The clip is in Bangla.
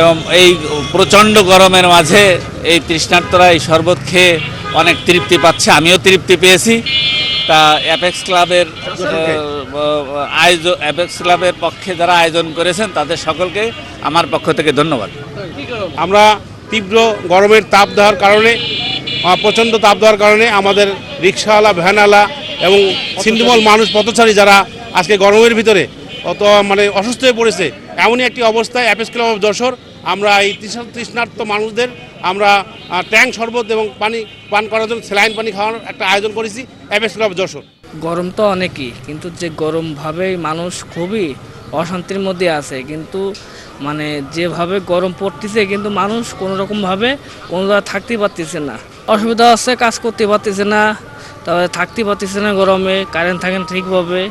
এবং এই প্রচণ্ড গরমের মাঝে এই তৃষ্ণার্তরা এই শরবত খেয়ে অনেক তৃপ্তি পাচ্ছে। আমিও তৃপ্তি পেয়েছি। তা অ্যাপেক্স ক্লাবের আয়োজন অ্যাপেক্স ক্লাবের পক্ষে যারা আয়োজন করেছেন, তাদের সকলকে আমার পক্ষ থেকে ধন্যবাদ। আমরা তীব্র গরমের তাপ দেওয়ার কারণে প্রচণ্ড তাপ দেওয়ার কারণে আমাদের রিক্সাওয়ালা, ভ্যানওয়ালা এবং সিন্ধুমল মানুষ পথচারী যারা আজকে গরমের ভিতরে অত মানে অসুস্থ হয়ে পড়েছে। এমনই একটি অবস্থায় অ্যাপেস ক্লাব অফ যশোর। আমরা এই তৃষ্ণা- তৃষ্ণার্ত মানুষদের আমরা ট্যাঙ্ক, শরবত এবং পানি পান করার জন্য স্যালাইন পানি খাওয়ানোর একটা আয়োজন করেছি অ্যাপেস ক্লাব অফ যশোর। গরম তো অনেকই, কিন্তু যে গরমভাবে মানুষ খুবই অশান্তির মধ্যে আছে। কিন্তু মানে যেভাবে গরম পড়তেছে, কিন্তু মানুষ কোনো রকমভাবে কোনো থাকতে পারতেছে না। অসুবিধা আছে, কাজ করতে পারতেছে না তারপরে থাকতে পারতেছে না গরমে, কারেন্ট থাকে না ঠিকভাবে।